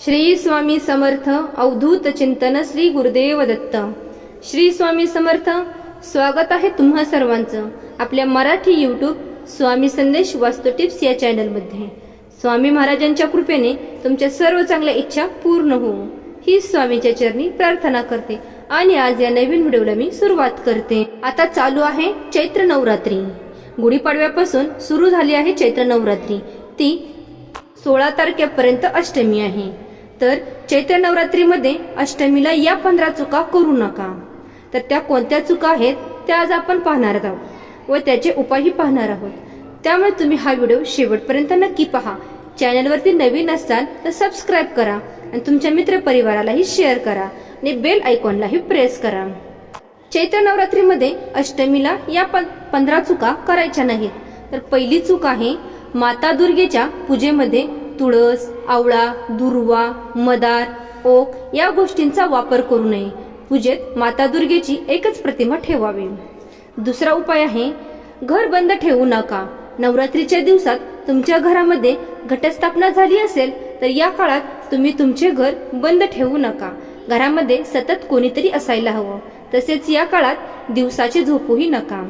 श्री स्वामी समर्थ अवधूत चिंतन श्री गुरुदेव दत्त. श्री स्वामी समर्थ स्वागत आहे तुम्हा सर्वांचं आपल्या मराठी यूट्यूब स्वामी संदेश वास्तू टिप्स या चॅनलमध्ये स्वामी महाराजांच्या कृपेने तुमच्या सर्व चांगल्या इच्छा पूर्ण हो ही स्वामीच्या चरणी प्रार्थना करते आणि आज या नवीन व्हिडिओला मी सुरुवात करते. आता चालू आहे चैत्र नवरात्री. गुढीपाडव्यापासून सुरू झाली आहे चैत्र नवरात्री. ती सोळा तारखेपर्यंत अष्टमी आहे. तर चैत्र नवरात्रीमध्ये अष्टमीला या पंधरा चुका करू नका. तर त्या कोणत्या चुका आहेत त्या आज आपण पाहणार आहोत व त्याचे उपायही पाहणार आहोत. त्यामुळे तुम्ही हा व्हिडिओ शेवटपर्यंत नक्की पहा. चॅनलवरती नवीन असाल तर सबस्क्राईब करा आणि तुमच्या मित्रपरिवारालाही शेअर करा आणि बेल आयकॉनलाही प्रेस करा. चैत्र नवरात्रीमध्ये अष्टमीला या पंधरा चुका करायच्या नाहीत. तर पहिली चूक आहे माता दुर्गेच्या पूजेमध्ये तुळस आवळा दुर्वा मदार ओक या गोष्टींचा वापर करू नये. पूजेत माता दुर्गेची एकच प्रतिमा ठेवावी. दुसरा उपाय आहे घर बंद ठेवू नका. नवरात्रीच्या दिवसात तुमच्या घरामध्ये घटस्थापना झाली असेल तर या काळात तुम्ही तुमचे घर बंद ठेवू नका. घरामध्ये सतत कोणीतरी असायला हवं. तसेच या काळात दिवसाची झोपूही नका.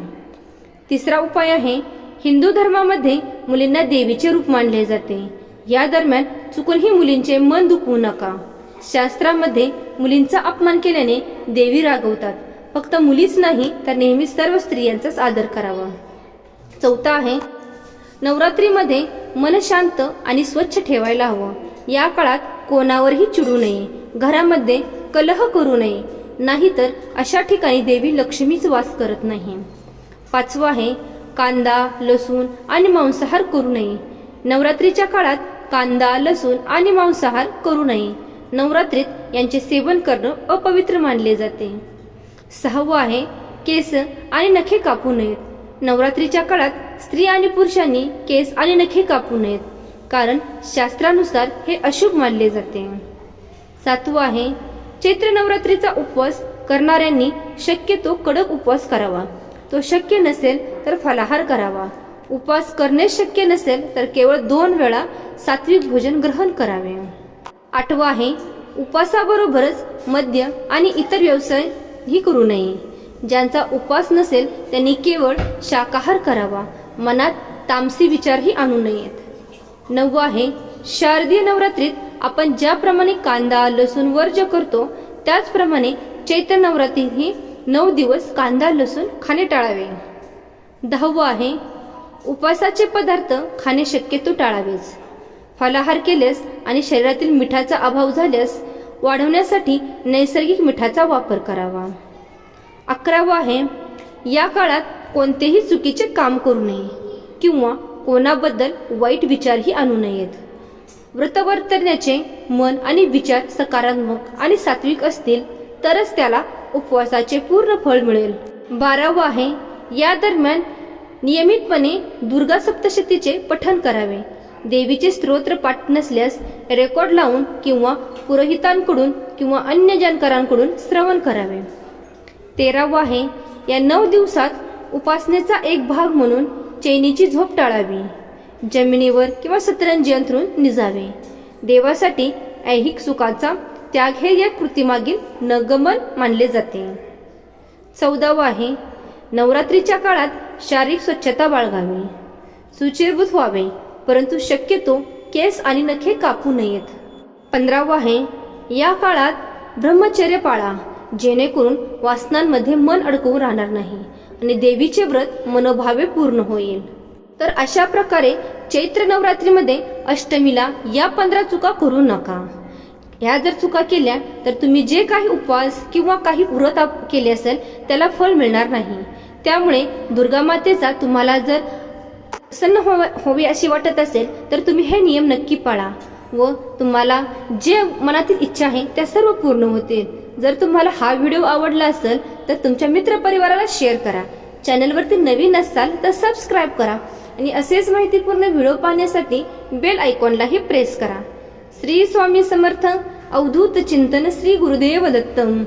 तिसरा उपाय आहे हिंदू धर्मामध्ये मुलींना देवीचे रूप मानले जाते. या दरम्यान चुकूनही मुलींचे मन दुखवू नका. शास्त्रामध्ये मुलींचा अपमान केल्याने देवी रागवतात. फक्त मुलीच नाही तर नेहमी सर्व स्त्रियांचाच आदर करावा. चौथा आहे नवरात्रीमध्ये मन शांत आणि स्वच्छ ठेवायला हवं. या काळात कोणावरही चिडू नये. घरामध्ये कलह करू नये. नाहीतर अशा ठिकाणी देवी लक्ष्मीच वास करत नाही. पाचवं आहे कांदा लसूण आणि मांसाहार करू नये. नवरात्रीच्या काळात कांदा लसूण आणि मांसाहार करू नये. नवरात्रीत यांचे सेवन करणं अपवित्र मानले जाते. सहावं आहे केस आणि नखे कापू नयेत. नवरात्रीच्या काळात स्त्री आणि पुरुषांनी केस आणि नखे कापू नयेत कारण शास्त्रानुसार हे अशुभ मानले जाते. सातवं आहे चैत्र नवरात्रीचा उपवास करणाऱ्यांनी शक्यतो कडक उपवास करावा. तो शक्य नसेल तर फलाहार करावा. उपवास करणे शक्य नसेल तर केवळ दोन वेळा सात्विक भोजन ग्रहण करावे. आठवा आहे उपवासाबरोबरच मद्य आणि इतर व्यवसाय ही करू नये. ज्यांचा उपवास नसेल त्यांनी केवळ शाकाहार करावा. मनात तामसी विचारही आणू नयेत. नववा आहे शारदीय नवरात्रीत आपण ज्याप्रमाणे कांदा लसूण वर्ज करतो त्याचप्रमाणे चैत्र नवरात्री ही नऊ दिवस कांदा लसूण खाणे टाळावे. दहावं आहे उपवासाचे पदार्थ खाणे शक्यतो टाळावेच. फलाहार केल्यास आणि शरीरातील मिठाचा अभाव झाल्यास वाढवण्यासाठी नैसर्गिक मिठाचा वापर करावा. अकरावं आहे या काळात कोणतेही चुकीचे काम करू नये किंवा कोणाबद्दल वाईट विचारही आणू नयेत. व्रतवर्तण्याचे मन आणि विचार सकारात्मक आणि सात्विक असतील तरच त्याला उपवासाचे पूर्ण फळ मिळेल. बारावं आहे या दरम्यान नियमितपणे दुर्गा सप्तशतीचे पठण करावे. देवीचे स्तोत्र पाठ नसल्यास रेकॉर्ड लावून किंवा पुरोहितांकडून किंवा अन्य जानकारांकडून श्रवण करावे. तेरावं आहे या नऊ दिवसात उपासनेचा एक भाग म्हणून चैनीची झोप टाळावी. जमिनीवर किंवा सतरंजी अंथरून निजावे. देवासाठी ऐहिक सुखाचा त्याग हे या कृतीमागील नगमन मानले जाते. चौदावं आहे नवरात्रीच्या काळात शारीरिक स्वच्छता बाळगावी. सुचिरभूत व्हावे परंतु शक्यतो केस आणि नखे कापू नयेत. पंधरावं आहे या काळात ब्रह्मचर्य पाळा जेणेकरून वासनांमध्ये मन अडकवून राहणार नाही आणि देवीचे व्रत मनोभावे पूर्ण होईल. तर अशा प्रकारे चैत्र नवरात्रीमध्ये अष्टमीला या पंधरा चुका करू नका. ह्या जर चुका केल्या तर तुम्ही जे काही उपवास किंवा काही व्रत आप- केले असेल त्याला फळ मिळणार नाही. त्यामुळे दुर्गा मातेचा तुम्हाला जर प्रसन्न हो-, व्हाव- हवी अशी वाटत असेल तर तुम्ही हे नियम नक्की पाळा व तुम्हाला जे मनातील इच्छा आहे त्या सर्व पूर्ण होतील. जर तुम्हाला हा व्हिडिओ आवडला असेल तर तुमच्या मित्रपरिवाराला शेअर करा. चॅनलवरती नवीन असाल तर सबस्क्राईब करा आणि असेच माहितीपूर्ण व्हिडिओ पाहण्यासाठी बेल आयकॉनलाही प्रेस करा. श्री स्वामी समर्थ अवधूत चिंतन श्री गुरुदेव दत्तम.